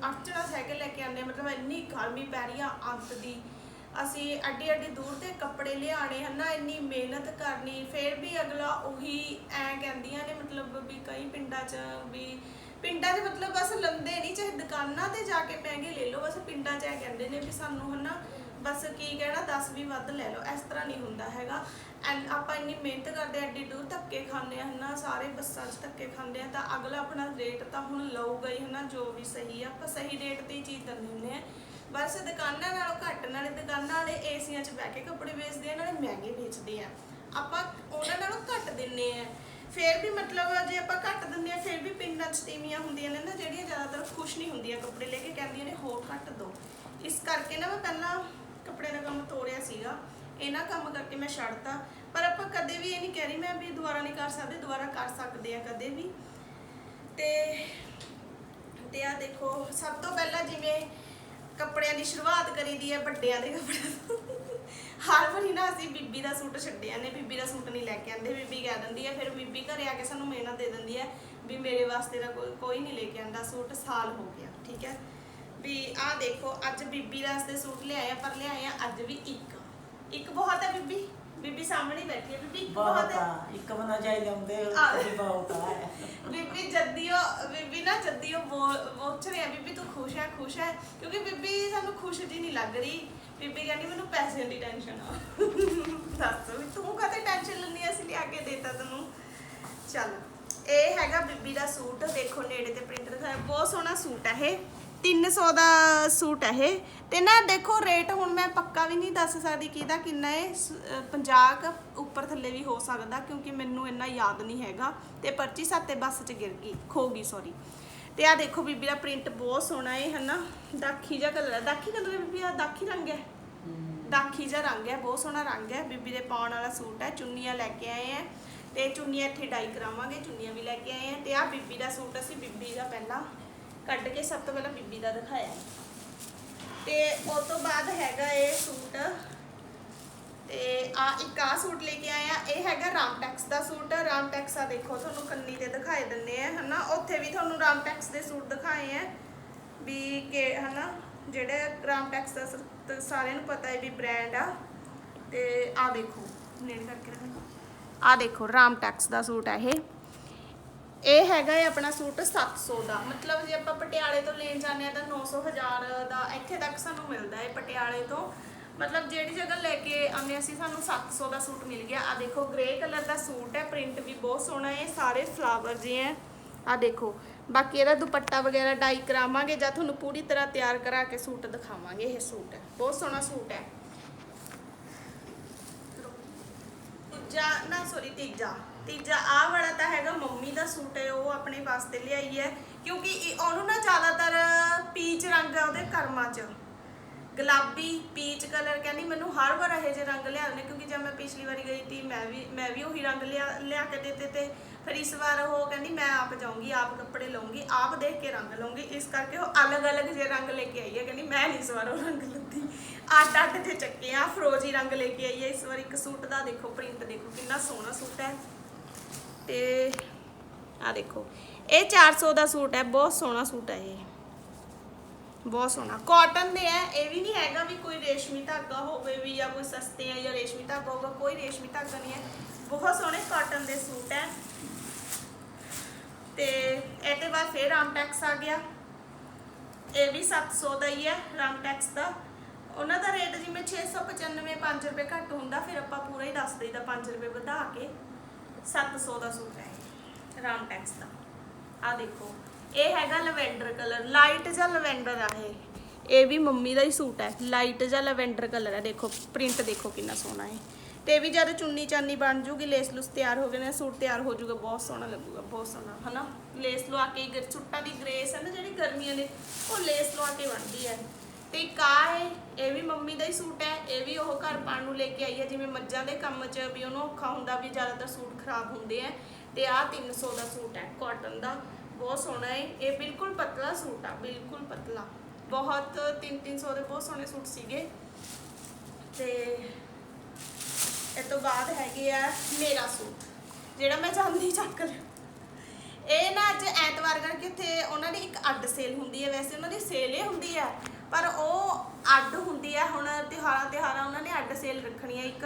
ਅੜਚਣਾ ਸਾਈਕਲ ਲੈ ਕੇ ਆਨੇ ਆ ਮਤਲਬ ਇੰਨੀ ਗਰਮੀ ਪੈ ਰਹੀ ਆ ਅੰਤ ਦੀ। ਅਸੀਂ ਅੱਡੀ ਅੱਡੀ ਦੂਰ ਤੇ ਕੱਪੜੇ ਲਿਆਣੇ ਹਨਾ ਇੰਨੀ ਮਿਹਨਤ ਕਰਨੀ, ਫਿਰ ਵੀ ਅਗਲਾ ਉਹੀ ਐ ਕਹਿੰਦੀਆਂ ਨੇ ਮਤਲਬ ਵੀ ਕਈ ਪਿੰਡਾਂ 'ਚ ਵੀ, ਪਿੰਡਾਂ 'ਚ ਮਤਲਬ ਬਸ ਲੰਦੇ ਨਹੀਂ, ਚਾਹੇ ਦੁਕਾਨਾਂ ਤੇ ਜਾ ਕੇ ਮਹਿੰਗੇ ਲੈ ਲਓ, ਬਸ ਪਿੰਡਾਂ 'ਚ ਐ ਕਹਿੰਦੇ ਨੇ ਵੀ ਸਾਨੂੰ ਹਨਾ, ਬਸ ਕੀ ਕਹਿਣਾ 10 ਵੀ ਵੱਧ ਲੈ ਲਓ, ਇਸ ਤਰ੍ਹਾਂ ਨਹੀਂ ਹੁੰਦਾ ਹੈਗਾ। ਐਨ ਆਪਾਂ ਇੰਨੀ ਮਿਹਨਤ ਕਰਦੇ ਐਡੀ ਦੂਰ ਧੱਕੇ ਖਾਂਦੇ ਆ ਹਨਾ ਸਾਰੇ ਬੱਸਾਂ 'ਚ ਧੱਕੇ ਖਾਂਦੇ ਆ ਤਾਂ ਅਗਲਾ ਆਪਣਾ ਰੇਟ ਤਾਂ ਹੁਣ ਲਊਗਾ ਹੀ ਹਨਾ, ਜੋ ਵੀ ਸਹੀ ਆ, ਆਪਾਂ ਸਹੀ ਰੇਟ ਤੇ ਚੀਜ਼ ਦਿੰਦੇ ਹੁੰਦੇ ਆ ਬਸ ਦੁਕਾਨਾਂ ਨਾਲੋਂ ਘੱਟ, ਨਾਲੇ ਦੁਕਾਨਾਂ ਵਾਲੇ ਏਸੀਆਂ 'ਚ ਬਹਿ ਕੇ ਕੱਪੜੇ ਵੇਚਦੇ ਆ, ਨਾਲੇ ਮਹਿੰਗੇ ਵੇਚਦੇ ਆ। ਆਪਾਂ ਉਹਨਾਂ ਨਾਲੋਂ ਘੱਟ ਦਿੰਨੇ ਆ। ਫਿਰ ਵੀ ਮਤਲਬ ਜੇ ਆਪਾਂ ਘੱਟ ਦਿੰਦੇ ਆ, ਫਿਰ ਵੀ ਪਿੰਡਾਂ 'ਚ ਤੀਵੀਆਂ ਹੁੰਦੀਆਂ ਨੇ ਨਾ, ਜਿਹੜੀਆਂ ਜ਼ਿਆਦਾਤਰ ਖੁਸ਼ ਨਹੀਂ ਹੁੰਦੀਆਂ ਕੱਪੜੇ ਲੈ ਕੇ, ਕਹਿੰਦੀਆਂ ਨੇ, ਹੋਰ ਘੱਟ ਦਿਓ ਇਸ ਕਰਕੇ ਨਾ ਮੈਂ ਪਹਿਲਾਂ ਕੱਪੜੇ ਦਾ ਕੰਮ ਤੋੜਿਆ ਸੀਗਾ। ਇਹਨਾਂ ਕੰਮ ਕਰਕੇ ਮੈਂ ਛੱਡਤਾ। ਪਰ ਆਪਾਂ ਕਦੇ ਵੀ ਇਹ ਨਹੀਂ ਕਹਿ ਰਹੀ ਮੈਂ ਵੀ ਦੁਬਾਰਾ ਨਹੀਂ ਕਰ ਸਕਦੇ, ਦੁਬਾਰਾ ਕਰ ਸਕਦੇ ਆ ਕਦੇ ਵੀ। ਤੇ ਤੇ ਆ ਦੇਖੋ, ਸਭ ਤੋਂ ਪਹਿਲਾਂ ਜਿਵੇਂ ਕੱਪੜਿਆਂ ਦੀ ਸ਼ੁਰੂਆਤ ਕਰੀਦੀ ਹੈ, ਵੱਡਿਆਂ ਦੇ ਕੱਪੜਿਆਂ ਤੋਂ ਹਰ ਵਾਰੀ ਨਾ ਅਸੀਂ ਬੀਬੀ ਦਾ ਸੂਟ ਛੱਡਿਆ ਨੇ, ਬੀਬੀ ਦਾ ਸੂਟ ਨਹੀਂ ਲੈ ਕੇ ਆਂਦੇ ਬੀਬੀ ਕਹਿ ਦਿੰਦੀ ਹੈ, ਫਿਰ ਬੀਬੀ ਘਰੇ ਆ ਕੇ ਸਾਨੂੰ ਮਿਹਨਤ ਦੇ ਦਿੰਦੀ ਹੈ ਵੀ ਮੇਰੇ ਵਾਸਤੇ ਦਾ ਕੋਈ ਕੋਈ ਨਹੀਂ ਲੈ ਕੇ ਆਂਦਾ ਸੂਟ ਸਾਲ ਹੋ ਗਿਆ, ਠੀਕ ਹੈ? ਵੀ ਆਹ ਦੇਖੋ, ਅੱਜ ਬੀਬੀ ਵਾਸਤੇ ਸੂਟ ਲਿਆਏ ਆ ਪਰ ਲਿਆਏ ਆ ਅੱਜ ਵੀ ਇੱਕ। ਇੱਕ ਬਹੁਤ ਹੈ ਬੀਬੀ? ਬੀਬੀ ਸਾਹਮਣੇ ਬੈਠੀ ਹੈ। ਬੀਬੀ ਬਹੁਤ ਆ ਇੱਕ ਬਣਾ ਚਾਹੀਦਾ ਹੁੰਦੇ ਆ। ਬਹੁਤ ਆ। ਬੀਬੀ ਜੱਦੀਓ ਬੀਬੀ ਨਾ ਜੱਦੀਓ ਪੁੱਛ ਰਹੀ ਆ ਬੀਬੀ ਤੂੰ ਖੁਸ਼ ਹੈ ਖੁਸ਼ ਹੈ ਕਿਉਂਕਿ ਬੀਬੀ ਸਾਨੂੰ ਖੁਸ਼ ਜੀ ਨਹੀਂ ਲੱਗ ਰਹੀ। ਬੀਬੀ ਕਹਿੰਦੀ ਮੈਨੂੰ ਪੈਸੇ ਦੀ ਟੈਨਸ਼ਨ ਆ। ਦੱਸ ਵੀ ਤੂੰ ਕਾਤੇ ਟੈਨਸ਼ਨ ਲੈਂਦੀ ਆ, ਅਸੀਂ ਲਿਆ ਕੇ ਦੇਤਾ ਤੈਨੂੰ। ਚੱਲ ਇਹ ਹੈਗਾ ਬੀਬੀ ਦਾ ਸੂਟ। ਦੇਖੋ ਨੇੜੇ ਤੇ ਪ੍ਰਿੰਟ ਦਿਖਾਇਆ ਬਹੁਤ ਸੋਹਣਾ ਸੂਟ ਹੈ ਇਹ। 300 ਦਾ ਸੂਟ ਹੈ ਇਹ। ਤੇ ਨਾ ਦੇਖੋ ਰੇਟ ਹੁਣ ਮੈਂ ਪੱਕਾ ਵੀ ਨਹੀਂ ਦੱਸ ਸਕਦੀ ਕਿਹਦਾ ਕਿੰਨਾ ਹੈ 50 ਕ ਉੱਪਰ ਥੱਲੇ ਵੀ ਹੋ ਸਕਦਾ ਕਿਉਂਕਿ ਮੈਨੂੰ ਇੰਨਾ ਯਾਦ ਨਹੀਂ ਹੈਗਾ। ਤੇ ਪਰਚੀ ਸਾਤੇ ਬੱਸ 'ਚ ਗਿਰ ਗਈ ਖੋ ਗਈ ਸੌਰੀ ਤੇ ਆ ਦੇਖੋ ਬੀਬੀ ਦਾ ਪ੍ਰਿੰਟ ਬਹੁਤ ਸੋਹਣਾ ਹੈ ਹਨਾ? ਦਾਖੀ ਜਿਹਾ ਕਲਰ ਹੈ ਦਾਖੀ ਕਲਰ ਹੈ ਬੀਬੀ ਆ? ਦਾਖੀ ਰੰਗ ਹੈ। ਦਾਖੀ ਜਿਹਾ ਰੰਗ ਹੈ ਬਹੁਤ ਸੋਹਣਾ ਰੰਗ ਹੈ ਬੀਬੀ ਦੇ ਪਾਉਣ ਵਾਲਾ ਸੂਟ ਹੈ ਚੁੰਨੀਆਂ ਲੈ ਕੇ ਆਏ ਆ। ਤੇ ਚੁੰਨੀਆਂ ਇੱਥੇ ਡਾਈ ਕਰਾਵਾਂਗੇ ਚੁੰਨੀਆਂ ਵੀ ਲੈ ਕੇ ਆਏ ਆ। ਤੇ ਆ ਬੀਬੀ ਦਾ ਸੂਟ ਅਸੀਂ ਬੀਬੀ ਦਾ ਪਹਿਲਾਂ ਕੱਢ ਕੇ ਸਭ ਤੋਂ ਪਹਿਲਾਂ ਬੀਬੀ ਦਾ ਦਿਖਾਇਆ। ਤੇ ਉਸ ਤੋਂ ਬਾਅਦ ਹੈਗਾ ਇਹ ਸੂਟ। ਤੇ ਆ ਇੱਕ ਆ ਸੂਟ ਲੈ ਕੇ ਆਇਆ। ਇਹ ਹੈਗਾ ਰਾਮਟੈਕਸ ਦਾ ਸੂਟ। ਰਾਮਟੈਕਸ ਆ ਦੇਖੋ, ਤੁਹਾਨੂੰ ਕੰਨੀ ਤੇ ਦਿਖਾਏ ਦਿੰਨੇ ਆ, ਹਨਾ? ਉੱਥੇ ਵੀ ਤੁਹਾਨੂੰ ਰਾਮਟੈਕਸ ਦੇ ਸੂਟ ਦਿਖਾਏ ਆ। ਵੀ ਕਿ, ਹਨਾ? ਜਿਹੜੇ ਰਾਮਟੈਕਸ ਦਾ ਸਾਰਿਆਂ ਨੂੰ ਪਤਾ ਹੈ ਵੀ ਬ੍ਰਾਂਡ ਆ। ਤੇ ਆ ਦੇਖੋ, ਨੇੜੇ ਕਰਕੇ ਰੱਖੋ ਆ ਦੇਖੋ, ਰਾਮਟੈਕਸ ਦਾ ਸੂਟ ਆ ਇਹ। ਇਹ ਹੈਗਾ ਹੈ ਆਪਣਾ ਸੂਟ 700 ਦਾ। ਮਤਲਬ ਜੇ ਆਪਾਂ ਪਟਿਆਲੇ ਤੋਂ ਲੈਣ ਜਾਂਦੇ ਆ ਤਾਂ 900 ਹਜ਼ਾਰ ਦਾ ਇੱਥੇ ਤੱਕ ਸਾਨੂੰ ਮਿਲਦਾ ਹੈ ਪਟਿਆਲੇ ਤੋਂ। ਮਤਲਬ ਜਿਹੜੀ ਜਗ੍ਹਾ ਲੈ ਕੇ ਆਉਂਦੇ ਅਸੀਂ, ਸਾਨੂੰ 700 ਦਾ ਸੂਟ ਮਿਲ ਗਿਆ। ਆ ਦੇਖੋ ਗ੍ਰੇ ਕਲਰ ਦਾ ਸੂਟ ਹੈ ਪ੍ਰਿੰਟ ਵੀ ਬਹੁਤ ਸੋਹਣਾ ਹੈ, ਸਾਰੇ ਫਲਾਵਰ ਜੇ ਹੈ। ਆ ਦੇਖੋ, ਬਾਕੀ ਇਹਦਾ ਦੁਪੱਟਾ ਵਗੈਰਾ ਡਾਈ ਕਰਾਵਾਂਗੇ ਜਾਂ ਤੁਹਾਨੂੰ ਪੂਰੀ ਤਰ੍ਹਾਂ ਤਿਆਰ ਕਰਾ ਕੇ ਸੂਟ ਦਿਖਾਵਾਂਗੇ, ਇਹ ਸੂਟ ਹੈ। ਬਹੁਤ ਸੋਹਣਾ ਸੂਟ ਹੈ। ਦੂਜਾ, ਨਾ ਸੋਰੀ ਤੀਜਾ। ਤੀਜਾ ਆਹ ਵਾਲਾ ਤਾਂ ਹੈਗਾ, ਮੰਮੀ ਦਾ ਸੂਟ ਹੈ, ਉਹ ਆਪਣੇ ਵਾਸਤੇ ਲਿਆਈ ਹੈ, ਕਿਉਂਕਿ ਇਹ- ਉਹਨੂੰ ਨਾ ਜ਼ਿਆਦਾਤਰ ਪੀਚ ਰੰਗ ਹੈ ਉਹਦੇ ਕਰਮਾਂ 'ਚ। ਗੁਲਾਬੀ ਪੀਚ ਕਲਰ ਕਹਿੰਦੀ ਮੈਨੂੰ ਹਰ ਵਾਰ ਇਹੋ ਜਿਹੇ ਰੰਗ ਲਿਆ ਦਿੰਦੇ ਕਿਉਂਕਿ ਜਦ ਮੈਂ ਪਿਛਲੀ ਵਾਰੀ ਗਈ ਸੀ, ਮੈਂ ਵੀ ਮੈਂ ਵੀ ਉਹੀ ਰੰਗ ਲਿਆ ਲਿਆ ਕੇ ਦਿੱਤੇ ਤੇ ਫਿਰ ਇਸ ਵਾਰ ਉਹ ਕਹਿੰਦੀ ਮੈਂ ਆਪ ਜਾਊਂਗੀ, ਆਪ ਕੱਪੜੇ ਲਊਂਗੀ, ਆਪ ਦੇਖ ਕੇ ਰੰਗ ਲਊਂਗੀ, ਇਸ ਕਰਕੇ ਉਹ ਅਲੱਗ-ਅਲੱਗ ਜਿਹੇ ਰੰਗ ਲੈ ਕੇ ਆਈ ਹੈ, ਕਹਿੰਦੀ ਮੈਂ ਨਹੀਂ ਇਸ ਵਾਰ ਉਹ ਰੰਗ ਲੱਤੀ ਅੱਡ ਅੱਡ ਤੇ ਚੱਕੇ ਆ, ਫਰੋਜੀ ਰੰਗ ਲੈ ਕੇ ਆਈ ਹੈ, ਇਸ ਵਾਰ ਇੱਕ ਸੂਟ ਦਾ ਦੇਖੋ ਪ੍ਰਿੰਟ ਦੇਖੋ, ਕਿੰਨਾ ਸੋਹਣਾ ਸੂਟ ਹੈ। ਤੇ ਆ ਦੇਖੋ, ਇਹ 400 ਦਾ ਸੂਟ ਹੈ, ਬਹੁਤ ਸੋਹਣਾ ਸੂਟ ਹੈ ਇਹ। ਬਹੁਤ ਸੋਹਣਾ। ਕਾਟਨ ਦੇ ਹੈ, ਇਹ ਵੀ ਨਹੀਂ ਹੈਗਾ ਵੀ ਕੋਈ ਰੇਸ਼ਮੀ ਧਾਗਾ ਹੋਵੇ ਵੀ ਜਾਂ ਕੋਈ ਸਸਤੇ ਹੈ ਜਾਂ ਰੇਸ਼ਮੀ ਧਾਗਾ ਹੋਗਾ ਕੋਈ ਰੇਸ਼ਮੀ ਧਾਗਾ ਨਹੀਂ ਹੈ। ਬਹੁਤ ਸੋਹਣੇ ਕਾਟਨ ਦੇ ਸੂਟ ਹੈ। ਤੇ ਇਹ ਬਾਅਦ ਫਿਰ ਰਾਮਟੈਕਸ ਆ ਗਿਆ। ਇਹ ਵੀ 700 ਦਾ ਹੀ ਹੈ ਰਾਮਟੈਕਸ ਦਾ। ਉਹਨਾਂ ਦਾ ਰੇਟ ਜਿਵੇਂ 695 5 ਰੁਪਏ ਘੱਟ ਹੁੰਦਾ, ਫਿਰ ਆਪਾਂ ਪੂਰਾ ਹੀ ਦੱਸ ਦਈਦਾ 5 ਰੁਪਏ ਵਧਾ ਕੇ। 700 ਦਾ ਸੂਟ ਹੈ ਇਹ, ਰਾਮਟੈਕਸ ਦਾ। ਆ ਦੇਖੋ ਇਹ ਹੈਗਾ ਲਵੈਂਡਰ ਕਲਰ ਲਾਈਟ ਜਾਂ ਲਵੈਂਡਰ ਆ ਇਹ। ਇਹ ਵੀ ਮੰਮੀ ਦਾ ਹੀ ਸੂਟ ਹੈ ਲਾਈਟ ਜਾਂ ਲਵੈਂਡਰ ਕਲਰ ਹੈ। ਦੇਖੋ ਪ੍ਰਿੰਟ ਦੇਖੋ ਕਿੰਨਾ ਸੋਹਣਾ ਹੈ। ਤੇ ਇਹ ਵੀ ਜਦ ਚੁੰਨੀ ਚਾਨੀ ਬਣ ਜੂਗੀ ਲੇਸ ਲੂਸ ਤਿਆਰ ਹੋ ਗਏ ਨੇ ਸੂਟ ਤਿਆਰ ਹੋ ਜੂਗਾ ਬਹੁਤ ਸੋਹਣਾ ਲੱਗੂਗਾ ਬਹੁਤ ਸੋਹਣਾ ਹਨਾ? ਲੇਸ ਲਵਾ ਕੇ ਸੁੱਟਾਂ ਦੀ ਗ੍ਰੇਸ ਹੈ ਨਾ ਜਿਹੜੀ ਗਰਮੀਆਂ ਦੇ ਉਹ ਲੇਸ ਲਵਾ ਕੇ ਬਣਦੀ ਹੈ। ਤੇ ਇੱਕ ਆ ਹੈ, ਇਹ ਵੀ ਮੰਮੀ ਦਾ ਹੀ ਸੂਟ ਹੈ, ਇਹ ਵੀ ਉਹ ਘਰ ਪਾਣ ਨੂੰ ਲੈ ਕੇ ਆਈ ਹੈ, ਜਿਵੇਂ ਮੱਝਾਂ ਦੇ ਕੰਮ 'ਚ ਵੀ ਉਹਨੂੰ ਔਖਾ ਹੁੰਦਾ ਵੀ ਜ਼ਿਆਦਾਤਰ ਸੂਟ ਖਰਾਬ ਹੁੰਦੇ ਆ, ਤੇ ਆ 300 ਦਾ ਸੂਟ ਹੈ ਕਾਟਨ ਦਾ, ਬਹੁਤ ਸੋਹਣਾ ਹੈ, ਇਹ ਬਿਲਕੁਲ ਪਤਲਾ ਸੂਟ ਆ, ਬਿਲਕੁਲ ਪਤਲਾ, ਬਹੁਤ 3-300 ਦੇ ਬਹੁਤ ਸੋਹਣੇ ਸੂਟ ਸੀਗੇ, ਤੇ ਇਹ ਤੋਂ ਬਾਅਦ ਹੈਗੇ ਆ ਮੇਰਾ ਸੂਟ, ਜਿਹੜਾ ਮੈਂ ਚਾਹੁੰਦੀ ਚੱਕ ਲਿਆ ਇਹ ਨਾ ਅੱਜ ਐਤਵਾਰ ਕਰਕੇ ਉੱਥੇ ਉਹਨਾਂ ਦੀ ਇੱਕ ਅੱਡ ਸੇਲ ਹੁੰਦੀ ਹੈ, ਵੈਸੇ ਉਹਨਾਂ ਦੀ ਸੇਲ ਹੀ ਹੁੰਦੀ ਹੈ ਪਰ ਉਹ ਅੱਡ ਹੁੰਦੀ ਹੈ ਹੁਣ ਤਿਉਹਾਰਾਂ ਤਿਉਹਾਰਾਂ ਉਹਨਾਂ ਨੇ ਅੱਡ ਸੇਲ ਰੱਖਣੀ ਹੈ ਇੱਕ,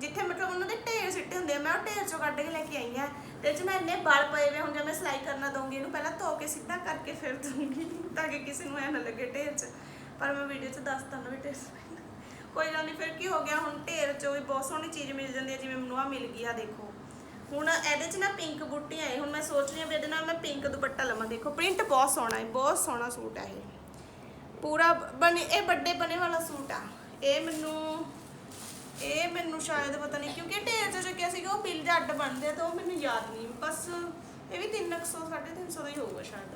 ਜਿੱਥੇ ਮਤਲਬ ਉਹਨਾਂ ਦੇ ਢੇਰ ਸਿੱਟੇ ਹੁੰਦੇ ਆ। ਮੈਂ ਉਹ ਢੇਰ ਚੋਂ ਕੱਢ ਕੇ ਲੈ ਕੇ ਆਈ ਆ, ਤੇ ਇਹ 'ਚ ਮੈਂ ਇੰਨੇ ਵਾਲ ਪਏ ਵੇ ਹੁਣ ਜੇ ਮੈਂ ਸਿਲਾਈ ਕਰਨਾ ਦਊਂਗੀ, ਇਹਨੂੰ ਪਹਿਲਾਂ ਧੋ ਕੇ ਸਿੱਧਾ ਕਰਕੇ ਫਿਰ ਦਊਂਗੀ, ਤਾਂ ਕਿ ਕਿਸੇ ਨੂੰ ਐ ਨਾ ਲੱਗੇ ਢੇਰ 'ਚ। ਪਰ ਮੈਂ ਵੀਡੀਓ 'ਚ ਦੱਸਤਾ ਨਾ ਵੀ ਢੇਰ ਕੋਈ ਗੱਲ ਨਹੀਂ ਫਿਰ ਕੀ ਹੋ ਗਿਆ, ਹੁਣ ਢੇਰ 'ਚੋਂ ਵੀ ਬਹੁਤ ਸੋਹਣੀ ਚੀਜ਼ ਮਿਲ ਜਾਂਦੀ ਹੈ ਜਿਵੇਂ ਮੈਨੂੰ ਆ ਮਿਲ ਗਈ ਆ, ਦੇਖੋ। ਹੁਣ ਇਹਦੇ 'ਚ ਨਾ ਪਿੰਕ ਬੂਟੀਆਂ ਆਏ ਹੁਣ ਮੈਂ ਸੋਚ ਰਹੀ ਹਾਂ ਵੀ ਇਹਦੇ ਨਾਲ ਮੈਂ ਪਿੰਕ ਦੁਪੱਟਾ ਲਵਾਂ, ਦੇਖੋ, ਪ੍ਰਿੰਟ ਬਹੁਤ ਸੋਹਣਾ ਹੈ, ਬਹੁਤ ਸੋਹਣਾ ਸੂਟ ਹੈ ਇਹ। ਪੂਰਾ ਬਣੇ, ਇਹ ਵੱਡੇ ਬਣੇ ਵਾਲਾ ਸੂਟ ਆ। ਇਹ ਮੈਨੂੰ ਇਹ ਮੈਨੂੰ ਸ਼ਾਇਦ ਪਤਾ ਨਹੀਂ, ਕਿਉਂਕਿ ਢੇਰ 'ਚ ਚੱਕਿਆ ਸੀਗਾ, ਉਹ ਬਿੱਲ ਦੇ ਅੱਡ ਬਣਦੇ ਤਾਂ ਉਹ ਮੈਨੂੰ ਯਾਦ ਨਹੀਂ। ਬਸ ਇਹ ਵੀ 300 350 ਦਾ ਹੀ ਹੋਊਗਾ ਸ਼ਾਇਦ।